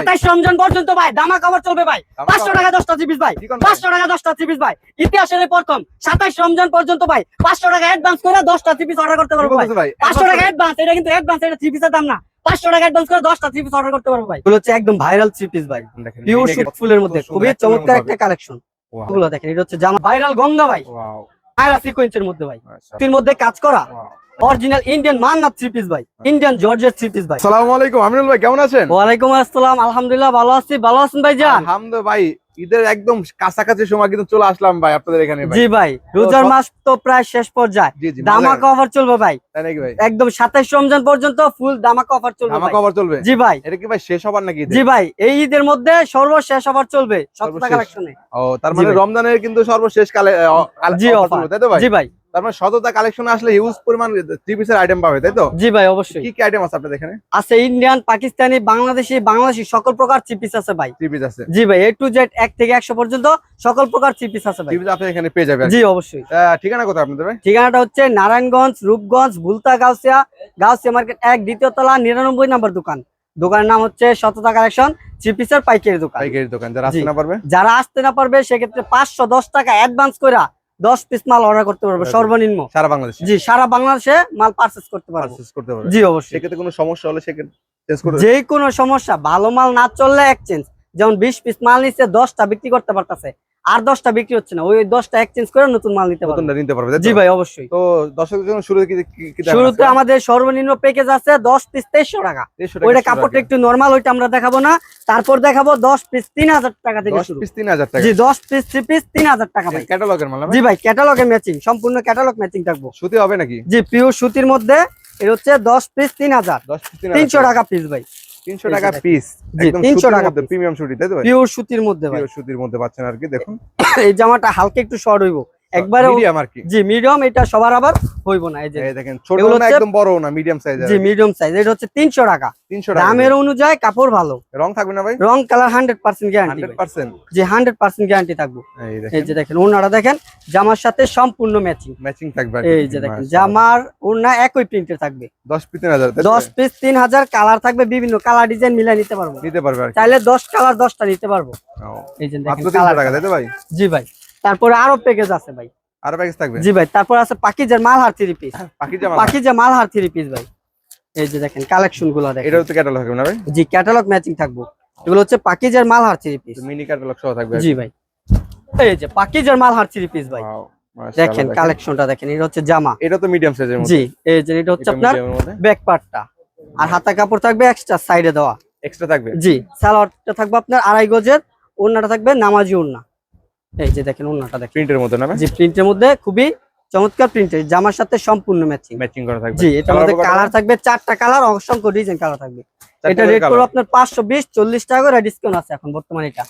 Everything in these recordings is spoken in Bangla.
সাতাইশ রমজান পর্যন্ত ভাই দামা কভার চলবে ভাই। পাঁচশো টাকা দশটা থ্রি পিস ভাই? পাঁচশো টাকা দশটা থ্রি পিস ভাই। ইতিহাসের প্রথম সাতাইশ রমজান পর্যন্ত ভাই পাঁচশো টাকা অ্যাডভান্স করে দশটা থ্রি পিস অর্ডার করতে পারব ভাই। পাঁচশো টাকা অ্যাডভান্স এটা কিন্তু অ্যাডভান্স এটা থ্রি পিসের দাম না। পাঁচশো টাকা অ্যাডভান্স করে দশটা থ্রি পিস অর্ডার করতে পারব ভাই। এগুলো হচ্ছে একদম ভাইরাল থ্রি পিস ভাই। পিওর ফুলের মধ্যে সুন্দর, খুবই চমৎকার একটা কালেকশন ওগুলো দেখেন এটা হচ্ছে জামা ভাইরাল গঙ্গা ভাই। সিকোয়েন্সের মধ্যে ভাই। মাশাআল্লাহ, থ্রির মধ্যে কাজ করা. অরিজিনাল ইন্ডিয়ান মান্না থ্রি পিস ভাই ইন্ডিয়ান জর্জের থ্রি পিস ভাই আসসালামু আলাইকুম আমিনুল ভাই কেমন আছেন? ওয়ালাইকুম আসসালাম আলহামদুলিল্লাহ ভালো আছি। ভালো আছেন ভাই জান? আলহামদুলিল্লাহ ভাই ঈদের একদম কাছাকাছি সময় কিন্তু চলে আসলাম ভাই আপনাদের এখানে ভাই। জি ভাই রোজার মাস তো প্রায় শেষ পর্যায়ে। দামাক অফার চলবে ভাই। একদম সাতাইশ রমজান পর্যন্ত ফুল দামাক অফার চলবে ভাই। কভার চলবে? জি ভাই। এটা কি ভাই শেষ হবার নাকি জি ভাই এই ঈদের মধ্যে সর্বশেষ অফার চলবে সপ্তাহ সর্বশেষ। কালেকশনে ও তার মানে রমজানের কিন্তু সর্বশেষ কালে জি অফার তাই তো ভাই? জি ভাই। তার মানে শততা কালেকশন আসলে হিউজ পরিমাণ থ্রি পিসের আইটেম পাবে তাই তো? জি ভাই অবশ্যই। কি কি আইটেম আছে আপনাদের এখানে? আছে ইন্ডিয়ান পাকিস্তানি বাংলাদেশি বাংলাদেশি সকল প্রকার থ্রি পিস আছে ভাই। থ্রি পিস আছে। জি ভাই এ টু জেড এক থেকে একশো পর্যন্ত সকল প্রকার থ্রি পিস আছে ভাই। থ্রি পিস আপনি এখানে পেয়ে যাবেন জি অবশ্যই। ঠিকানা কোথায় আপনাদের ভাই? ঠিকানাটা হচ্ছে নারায়ণগঞ্জ রূপগঞ্জ বুলতা গাউসিয়া। গাউসিয়া মার্কেট এক দ্বিতীয় তলা নিরানব্বই নম্বর দোকান। দোকানের নাম হচ্ছে শততা কালেকশন থ্রি পিসের পাইকারি দোকান। পাইকারি দোকান যারা আসতে না পারবে? যারা আসতে না পারবে সেক্ষেত্রে পাঁচশো দশ টাকা অ্যাডভান্স করে দশ পিস মাল অর্ডার করতে পারব সর্বনিম্ন। সারা বাংলাদেশ? জি সারা বাংলাদেশে মাল পারচেস করতে পারব। জি অবশ্যই। সেক্ষেত্রে কোনো সমস্যা হলে সেক্ষেত্রে যে কোনো সমস্যা ভালো মাল না চললে এক্সচেঞ্জ যেমন বিশ পিস মাল নিচ্ছে দশটা বিক্রি করতে পারতেছে। আর দশটা বিক্রি হচ্ছে না ওই দশটা এক্সচেঞ্জ করে নতুন মাল নিতে পারবে। নিতে পারবে জি ভাই অবশ্যই। তো দর্শকদের জন্য দেখানো শুরুতে আমাদের সর্বনিম্ন প্যাকেজ আছে দশ পিস তেইশশো টাকা। ওইটা কাপড়টা একটু নর্মাল ওইটা আমরা দেখাবো না। তারপর দেখাবো দশ পিস তিন হাজার টাকা থেকে 10 শুরু। পিস 3000 টাকা। জি দশ পিস থ্রি পিস তিন হাজার টাকা ভাই। ক্যাটালগের মাল জি ভাই ক্যাটালগের ম্যাচিং সম্পূর্ণ ক্যাটালগ ম্যাচিং থাকব। সুতি হবে নাকি? জি পিওর সুতির মধ্যে এর হচ্ছে দশ পিস তিন হাজার। 10 পিস তিনশো টাকা। পিস ভাই। 300 টাকা পিস একদম 300 সুতির টাকা মধ্যে প্রিমিয়াম সুতি তাই তো ভাই? পিওর সুতির মধ্যে ভাই। পিওর সুতির মধ্যে পাচ্ছেন আর কি দেখুন। এই জামাটা হালকা একটু শর্ট হইব। একবারে মিডিয়াম আর কি? জি মিডিয়াম এটা সবার আবার হইব না এই যে এই দেখেন ছোট না একদম বড় না মিডিয়াম সাইজের জি মিডিয়াম সাইজ এটা হচ্ছে তিনশো টাকা। 300 টাকা। দামের অনুযায়ী কাপড় ভালো। রং থাকবে না ভাই? রং কালার হান্ড্রেড পার্সেন্ট গ্যারান্টি 100% জি হান্ড্রেড পার্সেন্ট গ্যারান্টি থাকব। এই এই যে দেখেন ওনারা দেখেন জামার সাথে সম্পূর্ণ ম্যাচিং ম্যাচিং থাকবে এই। যে দেখেন জামার ওড়না একই প্রিন্টের থাকবে। 10 পিস 3000 তাই তো? দশ ভাই? পিস তিন হাজার কালার থাকবে বিভিন্ন কালার ডিজাইন মিলাই নিতে পারব। নিতে পারবে চাইলে দশ কালার দশটা নিতে পারব। এই যে দেখেন কালার টাকা তাই তো ভাই? জি ভাই। তারপরে আরও প্যাকেজ আছে ভাই। আর প্যাকেজ থাকবে? জি ভাই তারপর আছে পাকিজার Malhar three piece Pakiza Malhar. Three piece ভাই। এই যে দেখেন কালেকশনগুলো দেখেন। এটা হচ্ছে ক্যাটালগ থাকবে না ভাই? জি ক্যাটালগ ম্যাচিং থাকব। এগুলো হচ্ছে পাকিজার Malhar three piece mini catalogue সহ থাকবে। জি ভাই। এই যে পাকিজার মালহার থ্রি পিস ভাই। দেখেন কালেকশনটা দেখেন এটা হচ্ছে জামা। এটা তো মিডিয়াম সাইজের মধ্যে। জি এই যে এটা হচ্ছে আপনার ব্যাক পার্টটা আর হাতা কাপড় থাকবে এক্সট্রা সাইডে দেওয়া। এক্সট্রা থাকবে? জি সালোয়ারটা থাকবে আপনার আড়াই গজের ওড়নাটা থাকবে নামাজি ওড়না। এই যে দেখেন ওড়নাটা দেখেন। প্রিন্টের মধ্যে না জি প্রিন্টের মধ্যে খুবই চমৎকার প্রিন্টের জামার সাথে সম্পূর্ণ ম্যাচিং ম্যাচিং করা থাকবে। জি এটার Colour মধ্যে কালার থাকবে চারটা কালার অসংখ্য ডিজাইন কালার থাকবে। এটা রেট। করব আপনার পাঁচশো বিশ চল্লিশ টাকা করে ডিসকাউন্ট আছে এখন বর্তমানে এটা।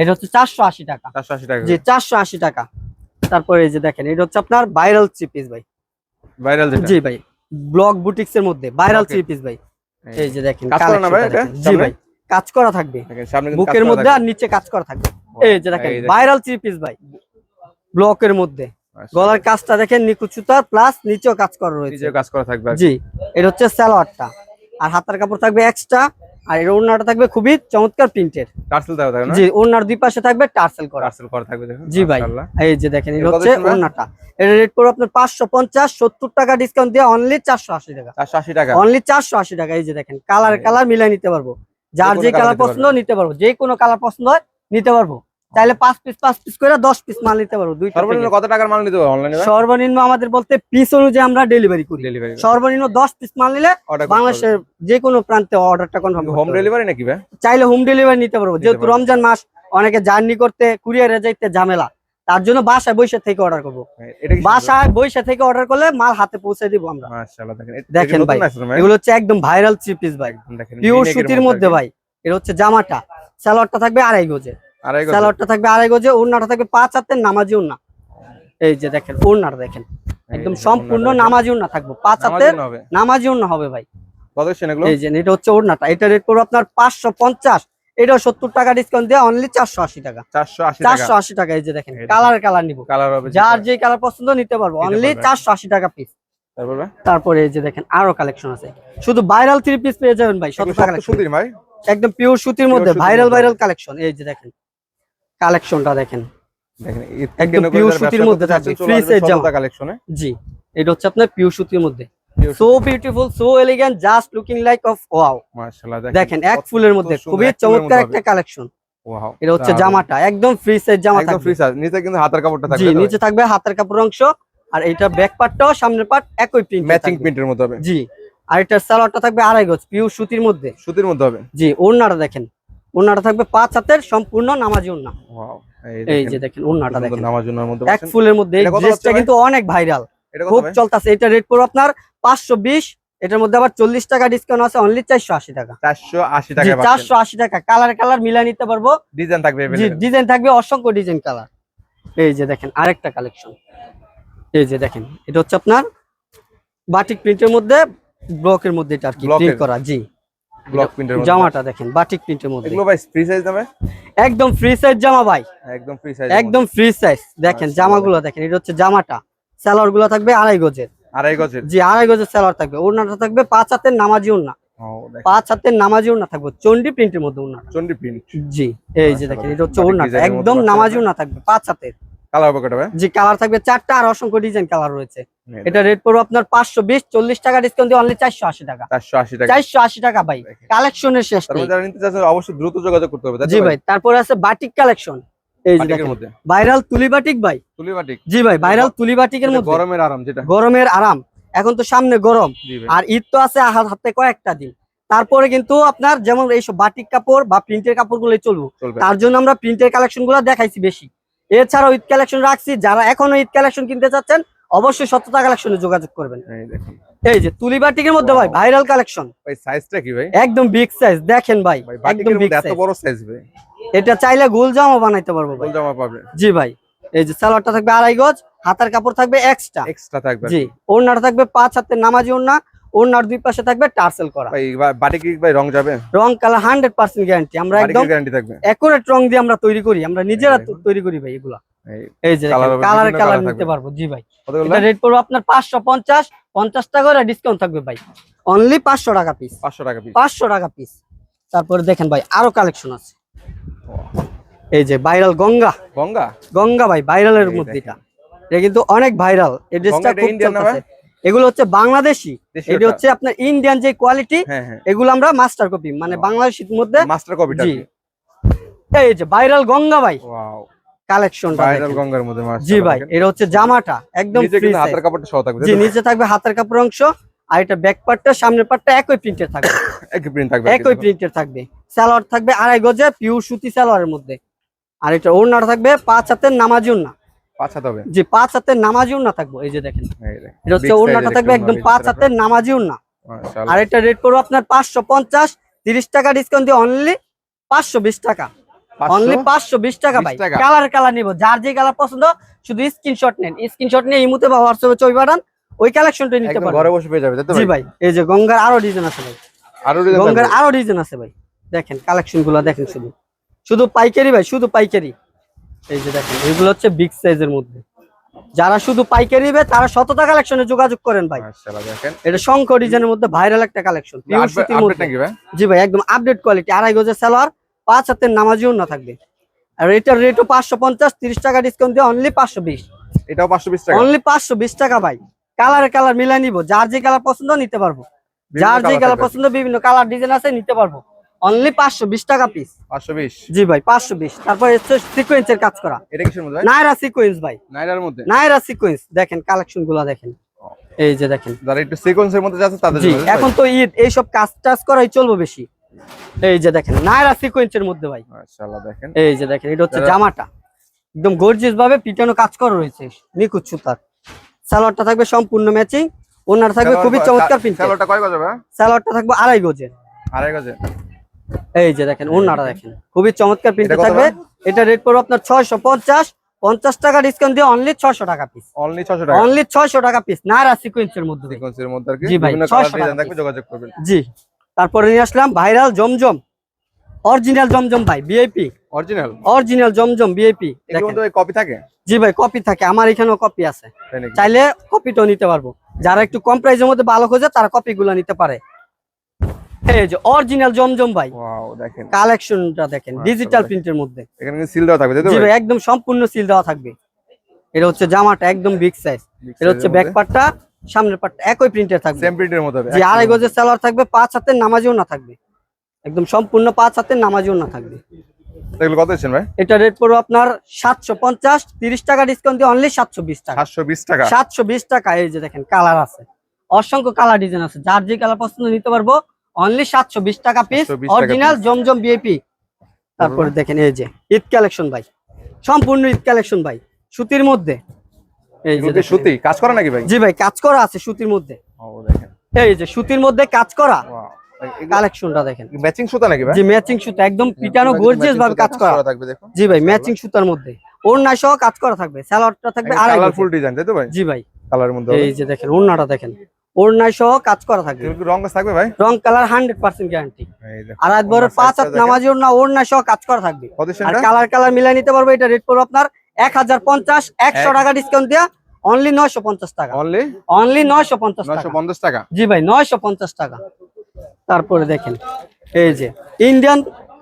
এটা হচ্ছে চারশো আশি টাকা। 480 টাকা জি চারশো আশি টাকা। তারপরে এই যে দেখেন এটা হচ্ছে আপনার ভাইরাল থ্রি পিস ভাই। ভাইরাল যেটা? জি ভাই ব্লক বুটিক্স এর মধ্যে ভাইরাল. থ্রি পিস ভাই। এই যে দেখেন কাজ করা না ভাই এটা? জি ভাই। কাজ করা থাকবে। বুকের মধ্যে আর নিচে কাজ করা থাকবে। এই যে দেখেন ভাইরাল থ্রি পিস ভাই ব্লকের মধ্যে। গলার কাজটা দেখেন সুতার প্লাস নিচেও কাজ করা রয়েছে। কাজ করা থাকবে জি এটা হচ্ছে সালোয়ারটা। আর হাতার কাপড় থাকবে এক্সট্রা আর এর ওড়নাটা থাকবে খুবই চমৎকার প্রিন্টের। টার্সেল দেওয়া থাকবে জি ওড়নার দুই পাশে থাকবে টার্সেল করা। টার্সেল করা থাকবে দেখুন জি ভাই এই যে দেখেন এটা হচ্ছে? ওড়নাটা। এর রেট পড়বে আপনার পাঁচশো পঞ্চাশ সত্তর টাকা ডিসকাউন্ট দিয়ে অনলি চারশো আশি টাকা। 480 টাকা। অনলি চারশো আশি টাকা এই যে দেখেন কালার কালার মিলাই নিতে পারব। যার যে কালার পছন্দ নিতে পারব। যে কোনো কালার পছন্দ হয় নিতে পারব। চাইলে পাঁচ পিস পাঁচ পিস করে দশ পিস মাল নিতে পারব দুইটা সর্বনিম্ন কত টাকার মাল নিতে অনলাইনে সর্বনিম্ন আমাদের বলতে পিস অনুযায়ী আমরা ডেলিভারি করি। ডেলিভারি সর্বনিম্ন দশ পিস মাল নিলে বাংলাদেশের যে কোনো প্রান্তে অর্ডারটা কনফার্ম হোম ডেলিভারি নাকি ভাই? চাইলে হোম ডেলিভারি নিতে পারব। যেহেতু রমজান মাস অনেকে জার্নি করতে কুরিয়ারে যাইতে ঝামেলা। তার জন্য বাসায় বৈশা থেকে অর্ডার করব। বাসায় বৈশা থেকে অর্ডার করলে মাল হাতে পৌঁছে দিব আমরা। দেখেন ভাই? এগুলো হচ্ছে একদম ভাইরাল থ্রি পিস ভাই। পিওর সুতির মধ্যে। ভাই এটা হচ্ছে জামাটা। সালোয়ারটা থাকবে আড়াই গজে। স্যালোয়ারটা থাকবে আড়াই গজে ওড়নাটা থাকবে পাঁচ হাতের নামাজি ওড়না। এই যে দেখেন ওড়নাটা দেখেন। একদম সম্পূর্ণ নামাজি ওড়না থাকবে। পাঁচ। হাতের। নামাজি ওড়না হবে ভাই। এই যে এটা হচ্ছে ওড়নাটা। এটা রেট করব আপনার পাঁচশো পঞ্চাশ। এটাও সত্তর টাকা ডিসকাউন্ট দিয়ে অনলি চারশো আশি টাকা। 480 টাকা। চারশো আশি টাকা এই যে দেখেন কালার কালার নিবো। কালার হবে যার যে কালার পছন্দ নিতে পারব অনলি চারশো আশি টাকা পিস তারপরে এই যে দেখেন আরও কালেকশন আছে। শুধু ভাইরাল থ্রি পিস পেয়ে যাবেন ভাই এগুলো টাকা সুতির ভাই। একদম পিওর সুতির মধ্যে ভাইরাল ভাইরাল কালেকশন এই যে দেখেন কালেকশনটা দেখেন। দেখেন একদম pure সুতির মধ্যে থাকবে, free size জামা। কালেকশনে জি এটা হচ্ছে আপনার পিওর সুতির মধ্যে। So beautiful so elegant just looking like of wow মাশাআল্লাহ দেখেন এক ফুলের মধ্যে খুবই চমৎকার একটা কালেকশন ওয়াও এটা হচ্ছে জামাটা একদম ফ্রি সাইজ জামা একদম ফ্রি সাইজ নিচে কিন্তু হাতের কাপড়টা জি নিচে থাকবে হাতের কাপড় অংশ আর এটা ব্যাক পার্টটাও সামনের পার্ট একই প্রিন্ট ম্যাচিং প্রিন্টের মধ্যে হবে। জি আর এটার সালোয়ারটা থাকবে আড়াই গজ পিওর সুতির মধ্যে। সুতির মধ্যে হবে। জি ওড়নাটা দেখেন ওড়নাটা থাকবে পাঁচ হাতের সম্পূর্ণ নামাজি ওড়না। ওয়াও এই যে দেখেন ওড়নাটা দেখেন। নামাজ জন্য মধ্যে এক ফুলের মধ্যে এই এটা ড্রেসটা কিন্তু অনেক ভাইরাল এটা খুব চলতেছে। এটা রেট পড়বে আপনার পাঁচশো বিশ। এটার মধ্যে আবার চল্লিশ টাকা ডিসকাউন্ট আছে অনলি চারশো আশি টাকা। 480 জি টাকা চারশো আশি টাকা। কালার কালার মিলাই নিতে পারব। ডিজাইন থাকবে ডিজাইন থাকবে অসংখ্য ডিজাইন কালার এই যে দেখেন আরেকটা কালেকশন এই যে দেখেন এটা হচ্ছে আপনার বাটিক প্রিন্টের মধ্যে ব্লকের মধ্যে এটা আর কি প্রিন্ট করা জি। ব্লক প্রিন্টের মধ্যে। জামাটা দেখেন বাটিক প্রিন্টের মধ্যে। এগুলো ভাই ফ্রি সাইজ দামে একদম ফ্রি সাইজ জামা ভাই। একদম ফ্রি সাইজ একদম ফ্রি সাইজ দেখেন জামাগুলো দেখেন এটা হচ্ছে জামাটা। সালোয়ারগুলো থাকবে আড়াই গজের। আড়াই গজের? জি আড়াই গজের সালোয়ার থাকবে। ওড়নাটা থাকবে পাঁচ হাতের নামাজি ওড়না। পাঁচ হাতের নামাজি ওড়না থাকবে চন্ডি প্রিন্টের মধ্যে ওড়না। চন্ডি প্রিন্ট। জি এই যে দেখেন এটা হচ্ছে ডিজাইনের মধ্যে একদম নামাজি। ওড়না থাকবে পাঁচ হাতের। কালার পকেট হবে জি কালার থাকবে চারটা আর অসংখ্য ডিজাইন কালার রয়েছে। এটা রেট পড়বে আপনার পাঁচশো বিশ চল্লিশ টাকা ডিসকাউন্ট দিয়ে অনলি চারশো আশি টাকা। 480 টাকা। চারশো আশি টাকা ভাই। কালেকশনের শেষ অবশ্যই দ্রুত যোগাযোগ করতে হবে জি ভাই? তারপরে আছে বাটিক কালেকশন এই যে দেখেন। ভাইরাল তুলি ভাই? তুলি জি ভাই ভাইরাল তুলি মধ্যে। গরমের আরাম যেটা। গরমের আরাম। এখন তো সামনে গরম। আর ঈদ তো আছে হাতে কয়েকটা দিন। তারপরে কিন্তু আপনার যেমন এইসব বাটিক কাপড় বা প্রিন্টের কাপড়গুলো চলবো। তার জন্য আমরা প্রিন্টের কালেকশনগুলো দেখাইছি বেশি। এছাড়াও ঈদ কালেকশন রাখছি। যারা এখনও ঈদ কালেকশন কিনতে চাচ্ছেন অবশ্যই সত্যতা কালেকশনে যোগাযোগ করবেন। এই যে তুলি বাটিকের মধ্যে ভাই ভাইরাল কালেকশন ভাই সাইজটা কি ভাই? একদম বিগ সাইজ দেখেন ভাই একদম বিগ মধ্যে এত বড় সাইজ ভাই। এটা চাইলে গোল জামা বানাইতে পারব গোল জামা পাবে। জি ভাই এই যে সালোয়ারটা থাকবে আড়াই গজ হাতার কাপড় থাকবে এক্সট্রা এক্সট্রা থাকবে। জি ওড়নাটা থাকবে পাঁচ হাতের নামাজি ওড়না ওড়নার দুই পাশে থাকবে টার্সেল করা। ভাই বাটিক কি ভাই রং যাবে? রং কালার হান্ড্রেড পার্সেন্ট গ্যারান্টি আমরা একদম গ্যারান্টি থাকবে। একুরেট রং দিয়ে আমরা তৈরি করি আমরা নিজেরা তৈরি করি ভাই এগুলা। এই এই যে Colour হবে, কালার কালার নিতে পারব জি ভাই। এটা রেট পড়বে আপনার পাঁচশো পঞ্চাশ পঞ্চাশ টাকা করে ডিসকাউন্ট থাকবে ভাই। অনলি পাঁচশো টাকা পিস 500 টাকা পিস পাঁচশো টাকা পিস তারপরে দেখেন ভাই আরও কালেকশন আছে। এই যে ভাইরাল গঙ্গা। গঙ্গা? গঙ্গা ভাই ভাইরালের এই মধ্যে এটা। এটা কিন্তু অনেক ভাইরাল এই ড্রেসটা খুব চলতেছে। এগুলো হচ্ছে বাংলাদেশি। এটা হচ্ছে আপনার ইন্ডিয়ান যে কোয়ালিটি হ্যাঁ হ্যাঁ। এগুলো আমরা মাস্টার কপি মানে. বাংলাদেশির মধ্যে মাস্টার কপিটা জি। এই যে ভাইরাল গঙ্গা ভাই। ওয়াও কালেকশনটা ভাইরাল গঙ্গার মধ্যে জি ভাই এটা হচ্ছে জামাটা একদম নিচে। হাতের কাপড়টা সহ থাকবে জি নিচে থাকবে হাতের কাপড় অংশ আর এটা ব্যাক পার্টটা সামনের পার্টটা একই প্রিন্টের থাকবে। একই প্রিন্ট থাকবে একই প্রিন্টের থাকবে। সালোয়ার থাকবে আড়াই গজে পিওর সুতি সালোয়ারের মধ্যে। আর এটা ওড়নাটা থাকবে পাঁচ হাতের নামাজি ওড়না। পাঁচ হাত হবে? জি পাঁচ হাতের নামাজি ওড়না থাকব এই যে দেখেন। এটা হচ্ছে ওড়নাটা থাকবে একদম পাঁচ হাতের নামাজি ওড়না। আর এটা রেট পড়বে আপনার পাঁচশো পঞ্চাশ তিরিশ টাকা ডিসকাউন্ট দিয়ে অনলি পাঁচশো বিশ টাকা। 500 অনলি টাকা ভাই। কালার কালার নিবো। যার যে কালার পছন্দ শুধু স্ক্রিনশট নেন। স্ক্রিনশট নিয়ে ইমুতে বা হোয়াটসঅ্যাপে ছবি পাঠান ওই কালেকশনটাই নিতে পারবেন। ঘরে বসে পেয়ে যাবে জি ভাই এই যে গঙ্গার আরও ডিজাইন আছে ভাই। আরও ডিজাইন গঙ্গার আরও ডিজাইন আছে ভাই। দেখেন কালেকশনগুলো দেখেন শুধু। শুধু পাইকারি ভাই শুধু পাইকারি। এই যে দেখেন এগুলো হচ্ছে বিগ সাইজের মধ্যে। যারা শুধু পাইকারি নেবে তারা শতটা কালেকশনে যোগাযোগ করেন ভাই। এটা শঙ্খ ডিজাইনের মধ্যে ভাইরাল একটা কালেকশন জি ভাই একদম আপডেট কোয়ালিটি আড়াই গজের সালোয়ার পাঁচ হাতের নামাজিও না থাকবে। আর এটার রেটও পাঁচশো পঞ্চাশ তিরিশ টাকা ডিসকাউন্ট দিয়ে অনলি পাঁচশো বিশ। এটাও 520 টাকা। অনলি পাঁচশো বিশ টাকা ভাই। কালারে কালার মিলাই নিবো। যার যে কালার পছন্দ নিতে পারব। যার যে কালার পছন্দ বিভিন্ন কালার ডিজাইন আছে নিতে পারব। অনলি পাঁচশো বিশ টাকা পিস 520 জি ভাই পাঁচশো বিশ। তারপর সিকোয়েন্সের কাজ করা। এটা কিসের মধ্যে নাইরা সিকোয়েন্স ভাই। নাইরার মধ্যে? নাইরা সিকোয়েন্স দেখেন কালেকশনগুলা দেখেন। এই যে দেখেন। যারা একটু সিকোয়েন্সের মধ্যে যাচ্ছে তাদের? এখন তো ঈদ এইসব কাজ টাজ করাই চলবে বেশি। এই যে দেখেন নাইরা সিকোয়েন্সের মধ্যে ভাই। মাশাআল্লাহ দেখেন। এই যে দেখেন এটা হচ্ছে জামাটা। একদম গর্জিয়াস ভাবে পিটানো কাজ করা রয়েছে নিখুঁত সুতার। সালোয়ারটা থাকবে সম্পূর্ণ ম্যাচিং ওনার থাকবে খুবই চমৎকার প্রিন্ট সালোয়ারটা কয় গজ হবে সালোয়ারটা থাকবে আড়াই গজের আড়াই গজে? এই যে দেখেন ওনাটা দেখেন খুবই চমৎকার প্রিন্ট থাকবে। এটা রেট পড়বে আপনার ছয়শো পঞ্চাশ পঞ্চাশ টাকা ডিসকাউন্ট দিয়ে অনলি ছয়শো টাকা পিস অনলি 600 টাকা? অনলি ছয়শো টাকা পিস নাইরা সিকোয়েন্সের মধ্যে। সিকোয়েন্সের মধ্যে আর কি? বিভিন্ন কালার ডিজাইন থাকবে যোগাযোগ করবেন। জি। তারপরে নিয়ে আসলাম ভাইরাল জমজম। অরিজিনাল জমজম ভাই বিআইপি অরিজিনাল? অরিজিনাল জমজম বিআইপি কপি থাকে? জি ভাই কপি থাকে। আমার এখানেও কপি আছে। চাইলে কপিটাও নিতে পারব। যারা একটু কম প্রাইসের মধ্যে ভালো খোঁজে তারা কপি গুলো নিতে পারে। এই যে অরিজিনাল জমজম ভাই। দেখেন। কালেকশনটা দেখেন ডিজিটাল প্রিন্টের মধ্যে। এখানে সিল দেওয়া থাকবে জি ভাই? ভাই একদম সম্পূর্ণ সিল দেওয়া থাকবে। এটা হচ্ছে জামাটা একদম বিগ সাইজ এটা হচ্ছে ব্যাক পার্টটা সামনের পার্টটা একই প্রিন্টের থাকবে। সেম প্রিন্টের মধ্যে হবে জি আড়াই গজের সালোয়ার থাকবে পাঁচ হাতের নামাজিও না থাকবে। একদম সম্পূর্ণ পাঁচ হাতের নামাজিও না থাকবে। এগুলো কত দিচ্ছেন ভাই? এটা রেট পড়বে আপনার সাতশো পঞ্চাশ তিরিশ টাকা ডিসকাউন্ট দিয়ে অনলি সাতশো বিশ টাকা। সাতশো বিশ টাকা। সাতশো বিশ টাকা এই যে দেখেন কালার আছে। অসংখ্য কালার ডিজাইন আছে। যার যে কালার পছন্দ নিতে পারব অনলি সাতশো বিশ টাকা পিস 720 অরিজিনাল। জমজম বিএপি তারপরে দেখেন এই যে ঈদ কালেকশন ভাই। সম্পূর্ণ ঈদ কালেকশন ভাই। সুতির মধ্যে এই যে এগুলো কি দেখেন। সুতি কাজ করে নাকি ভাই? জি ভাই কাজ করা আছে সুতির মধ্যে। ও দেখেন। এই যে সুতির মধ্যে কাজ করা। কালেকশনটা দেখেন। ম্যাচিং সুতা নাকি ভাই? জি ম্যাচিং সুতা একদম পিটানো গর্জিয়াস ভাবে কাজ করা। থাকবে দেখুন। জি ভাই ম্যাচিং সুতার মধ্যে। ওড়না সহ কাজ করা থাকবে থাকবে কালারফুল গজের। ডিজাইন তাই তো ভাই? জি ভাই। কালারের মধ্যে এই যে দেখেন ওড়নাটা দেখেন। ওড়না সহ কাজ করা থাকবে। এগুলো রং থাকবে ভাই? রং কালার হান্ড্রেড পার্সেন্ট গ্যারান্টি আর একবার পাঁচ হাত। নামাজি ওড়না ওড়না সহ কাজ করা থাকবে। আর কালার কালার মিলাই নিতে পারব এটা রেট পড়বে আপনার এক হাজার পঞ্চাশ একশো টাকা ডিসকাউন্ট দেওয়া অনলি নয়শো পঞ্চাশ টাকা। অনলি অনলি নয়শো পঞ্চাশ নয়শো টাকা পঞ্চাশ টাকা? জি ভাই নয়শো পঞ্চাশ টাকা। তারপরে দেখেন এই যে ইন্ডিয়ান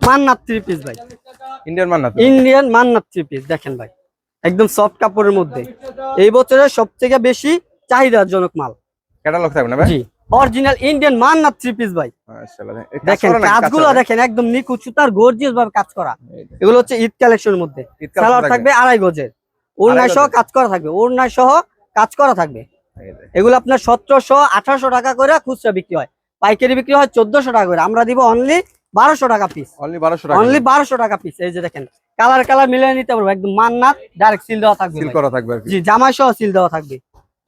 মান্নাত থ্রি পিস ভাই। ইন্ডিয়ান মান না তো? ইন্ডিয়ান মান্নাত থ্রি পিস দেখেন ভাই। একদম সফট কাপড়ের মধ্যে। এই বছরের সব থেকে বেশি চাহিদাজনক মাল। ক্যাটালগ থাকবে না ভাই? জি। Original Indian Mannat three piece ভাই। দেখেন কাজগুলো দেখেন একদম নিখুঁত সুতার গর্জিয়াস ভাবে কাজ করা। এগুলো হচ্ছে ঈদ কালেকশনের মধ্যে। সালোয়ার থাকবে। আড়াই গজের। ওড়নায় সহ কাজ করা থাকবে। ওড়নায় সহ কাজ করা থাকবে। এগুলো আপনার সতেরোশো আঠারোশো টাকা করে খুচরা বিক্রি হয়। পাইকারি বিক্রি হয় চোদ্দশো টাকা করে। আমরা দিব অনলি বারোশো টাকা পিস অনলি বারোশো টাকা। অনলি বারোশো টাকা পিস এই যে দেখেন কালার কালার মিলিয়ে নিতে পারব। একদম মান্নাত ডাইরেক্ট সিল দেওয়া থাকবে সিল করা থাকবে জি জামাই সহ সিল দেওয়া থাকবে।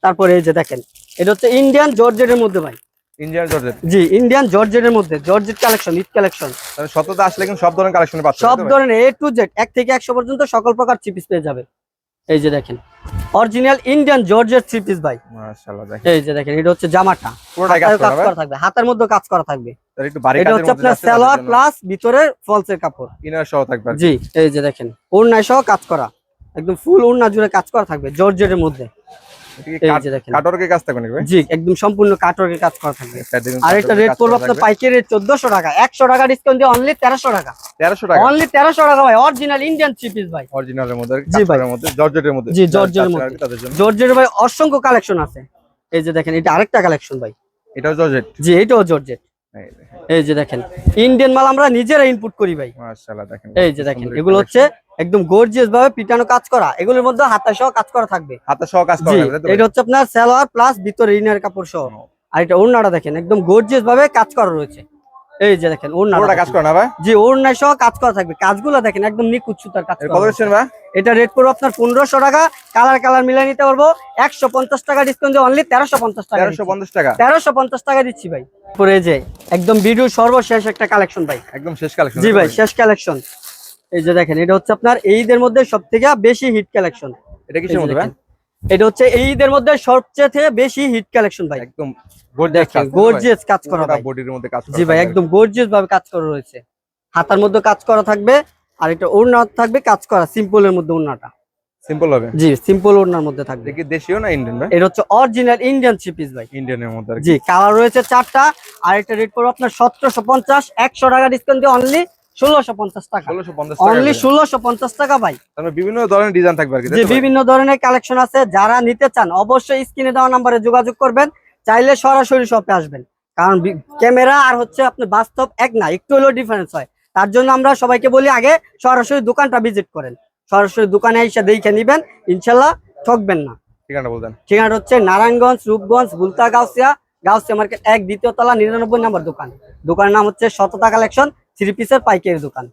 তারপরে এই যে দেখেন এটা হচ্ছে ইন্ডিয়ান জর্জেটের মধ্যে ভাই। ইন্ডিয়ান জর্জেট জি ইন্ডিয়ান জর্জেটের মধ্যে জর্জেট কালেকশন ঈদ কালেকশন তাহলে আসলে কিন্তু সব ধরনের কালেকশন সব ধরনের এ টু জেড এক থেকে একশো পর্যন্ত সকল প্রকার থ্রি পিস পেয়ে যাবে। এই যে দেখেন original Indian georgette three piece ভাই। মাশাআল্লাহ দেখেন। এই যে দেখেন এটা হচ্ছে জামাটা। পুরোটাই কাজ করা থাকবে হাতের মধ্যে কাজ করা থাকবে। একটু বাড়ি এটা হচ্ছে আপনার সালোয়ার প্লাস ভিতরের ফলসের কাপড়। ইনার সহ থাকবে জি এই যে দেখেন ওড়নায় সহ কাজ করা। একদম ফুল ওড়না জুড়ে কাজ করা থাকবে জর্জেটের মধ্যে। এটা কি এই কাট- যে দেখেন। কাটওয়ার্কের কাজ থাকবে জি একদম সম্পূর্ণ কাটওয়ার্কের কাজ করা থাকবে। আর এটা রেট কাজ পড়বে আপনার পাইকারি রেট টাকা। একশো টাকা ডিসকাউন্ট দিয়ে অনলি তেরোশো টাকা। 1300 টাকা। অনলি তেরোশো টাকা ভাই। অরিজিনাল ইন্ডিয়ান থ্রি পিস ভাই। অরিজিনালের মধ্যে। কাটওয়ার্কের জর্জেটের মধ্যে। জি, জর্জেটের ভাই অসংখ্য কালেকশন আছে। এই যে দেখেন এটা আরেকটা কালেকশন ভাই। এটাও জর্জেট? জি এটাও জর্জেট। এই যে দেখেন ইন্ডিয়ান মাল আমরা নিজেরা ইনপুট করি ভাই। মাশাআল্লাহ দেখেন। এই যে দেখেন এগুলো হচ্ছে একদম গর্জিয়াস ভাবে পিটানো কাজ করা। এগুলোর মধ্যে হাতা সহ কাজ করা থাকবে। হাতে সহ কাজ করা? এটা হচ্ছে আপনার সালোয়ার প্লাস ভিতরে ইনার কাপড় সহ। আর এটা ওড়নাটা দেখেন একদম গর্জিয়াস ভাবে কাজ করা রয়েছে। এই যে দেখেন ওড়নাটা কাজ করে না ভাই? জি ওড়নায় সহ কাজ করা থাকবে। কাজগুলো দেখেন একদম নিখুঁত সুতার কাজ করা কত। ভাই? এটা রেট পড়বে আপনার পনেরোশো টাকা। কালার কালার মিলিয়ে নিতে পারব। একশো পঞ্চাশ টাকা ডিসকাউন্ট দিয়ে অনলি তেরোশো পঞ্চাশ টাকা তেরোশো পঞ্চাশ টাকা? তেরোশো পঞ্চাশ টাকা দিচ্ছি ভাই। পরে যে একদম ভিডিও সর্বশেষ একটা কালেকশন ভাই। একদম শেষ কালেকশন জি ভাই শেষ কালেকশন এই যে দেখেন এটা হচ্ছে আপনার এই ঈদের মধ্যে সব থেকে বেশি হিট কালেকশন এটা কিসের মধ্যে ভাই? এটা হচ্ছে এই ঈদের মধ্যে সবচেয়ে থেকে বেশি হিট কালেকশন ভাই। একদম দেখেন গর্জিয়াস কাজ করা ভাই। বডির মধ্যে কাজ করা জি ভাই। একদম গর্জিয়াস ভাবে কাজ করা রয়েছে। হাতার মধ্যে কাজ করা থাকবে আর এটা ওড়না থাকবে কাজ করা সিম্পলের মধ্যে ওড়নাটা। সিম্পল হবে? জি সিম্পল ওড়নার মধ্যে থাকবে। দেখি দেশীয় না ইন্ডিয়ান ভাই? এটা হচ্ছে অরিজিনাল ইন্ডিয়ান থ্রি পিস ভাই। ইন্ডিয়ানের মধ্যে জি কালার রয়েছে চারটা আর এটা রেট পড়বে আপনার সতেরোশো পঞ্চাশ একশো টাকা ডিসকাউন্ট দিয়ে অনলি ষোলোশো পঞ্চাশ টাকা। ষোলোশো পঞ্চাশ টাকা অনলি ষোলোশো পঞ্চাশ টাকা ভাই। মানে বিভিন্ন ধরনের ডিজাইন থাকবে আর কি তাই যে বিভিন্ন ধরনের কালেকশন আছে যারা নিতে চান অবশ্যই স্ক্রিনে দেওয়া নাম্বারে যোগাযোগ করবেন চাইলে সরাসরি শপে আসবেন। কারণ ক্যামেরা আর হচ্ছে আপনার বাস্তব এক না একটু হলেও ডিফারেন্স হয়। তার জন্য আমরা সবাইকে বলি আগে সরাসরি দোকানটা ভিজিট করেন। সরাসরি দোকানে এসে দেখে নিবেন ইনশাল্লাহ ঠকবেন না। ঠিকানা বলতেন। ঠিকানা হচ্ছে নারায়ণগঞ্জ রূপগঞ্জ বুলতা গাউসিয়া। গাউসিয়া মার্কেট এক দ্বিতীয় তলা নিরানব্বই নম্বর দোকান। দোকানের নাম হচ্ছে শততা কালেকশন থ্রি পিসের পাইকারি দোকান।